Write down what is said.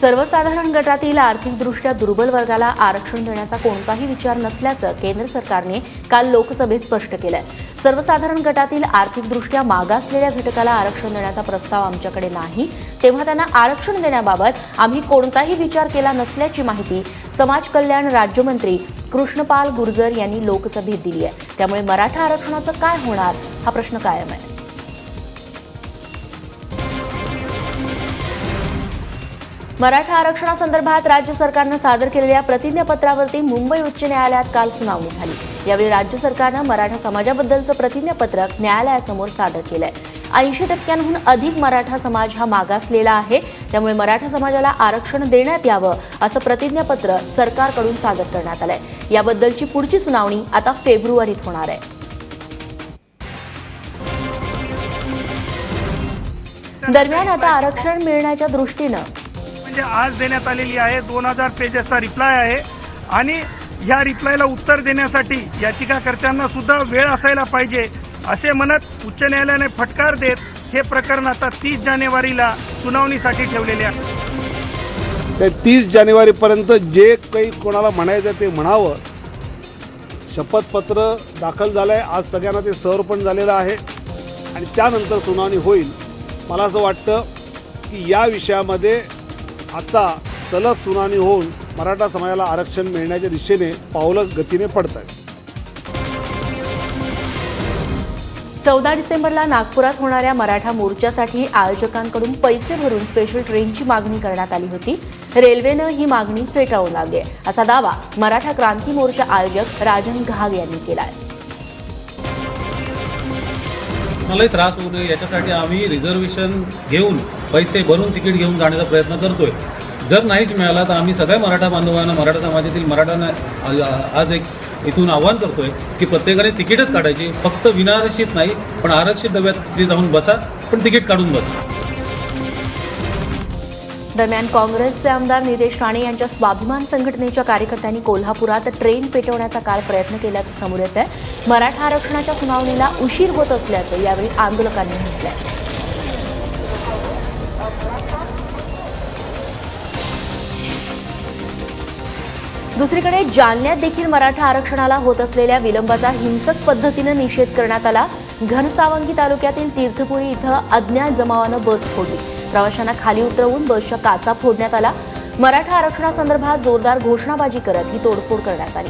सर्वसाधारण गटातील आर्थिकदृष्ट्या दुर्बल वर्गाला आरक्षण देण्याचा कोणताही विचार नसल्याचं केंद्र सरकारने काल लोकसभेत स्पष्ट केलं सर्वसाधारण गटातील आर्थिकदृष्ट्या मागासलेल्या घटकाला आरक्षण देण्याचा प्रस्ताव आमच्याकडे नाही. तेव्हा त्यांना आरक्षण देण्याबाबत आम्ही कोणताही विचार केला नसल्याची माहिती समाज कल्याण राज्यमंत्री कृष्णपाल गुर्जर यांनी लोकसभेत दिली आहे. त्यामुळे मराठा आरक्षणाचं काय होणार हा प्रश्न कायम आहे. मराठा आरक्षणासंदर्भात राज्य सरकारनं सादर केलेल्या प्रतिज्ञापत्रावरती मुंबई उच्च न्यायालयात काल सुनावणी झाली. यावेळी राज्य सरकारनं मराठा समाजाबद्दलचं प्रतिज्ञापत्रक न्यायालयासमोर सादर केलंय. ऐंशी टक्क्यांहून अधिक मराठा समाज हा मागासलेला आहे. त्यामुळे मराठा समाजाला आरक्षण देण्यात यावं असं प्रतिज्ञापत्र सरकारकडून सादर करण्यात आलंय. याबद्दलची पुढची सुनावणी आता फेब्रुवारीत होणार आहे. दरम्यान आता आरक्षण मिळण्याच्या दृष्टीनं म्हणजे आज देण्यात आलेली आहे दोन हजार पेजेसचा रिप्लाय आहे. आणि या रिप्लायला उत्तर देण्यासाठी याचिकाकर्त्यांना सुद्धा वेळ असायला पाहिजे असे म्हणत उच्च न्यायालयाने फटकार देत हे प्रकरण आता तीस जानेवारीला सुनावणीसाठी ठेवलेले आहे. तीस जानेवारीपर्यंत जे काही कोणाला म्हणायचं ते म्हणावं. शपथपत्र दाखल झालं आहे आज सगळ्यांना ते समर्पण झालेलं आहे. आणि त्यानंतर सुनावणी होईल. मला असं वाटतं की या विषयामध्ये आता सलग सुनावणी होऊन मराठा समाजाला आरक्षण मिळण्याच्या दिशेने पावलं गतीने पडत आहेत चौदा डिसेंबरला नागपुरात होणाऱ्या मराठा मोर्चासाठी आयोजकांकडून पैसे भरून स्पेशल ट्रेनची मागणी करण्यात आली होती. रेल्वेनं ही मागणी फेटाळून लावली आहे. असा दावा मराठा क्रांती मोर्चा आयोजक राजन घाग यांनी केला आहे मलाही त्रास होऊ नये याच्यासाठी आम्ही रिझर्वेशन घेऊन पैसे भरून तिकीट घेऊन जाण्याचा प्रयत्न करतोय. जर नाहीच मिळाला तर आम्ही सगळ्या मराठा बांधवांना मराठा समाजातील मराठ्यांना आज एक इथून आव्हान करतोय की प्रत्येकाने तिकीटच काढायची. फक्त विनारक्षित नाही पण आरक्षित डब्यात तिथे जाऊन बसा पण तिकीट काढून बसा. दरम्यान काँग्रेसचे आमदार नितेश राणे यांच्या स्वाभिमान संघटनेच्या कार्यकर्त्यांनी कोल्हापुरात ट्रेन पेटवण्याचा काल प्रयत्न केल्याचं समोर येत आहे मराठा आरक्षणाच्या सुनावणीला उशीर होत असल्याचं यावेळी आंदोलकांनी म्हटलंय. दुसरीकडे जालन्यात देखील मराठा आरक्षणाला होत असलेल्या विलंबाचा हिंसक पद्धतीनं निषेध करण्यात आला. घनसावंगी तालुक्यातील तीर्थपुरी इथं अज्ञात जमावानं बस फोडली. प्रवाशांना खाली उतरवून बसच्या काचा फोडण्यात आला. मराठा आरक्षणासंदर्भात जोरदार घोषणाबाजी करत ही तोडफोड करण्यात आली.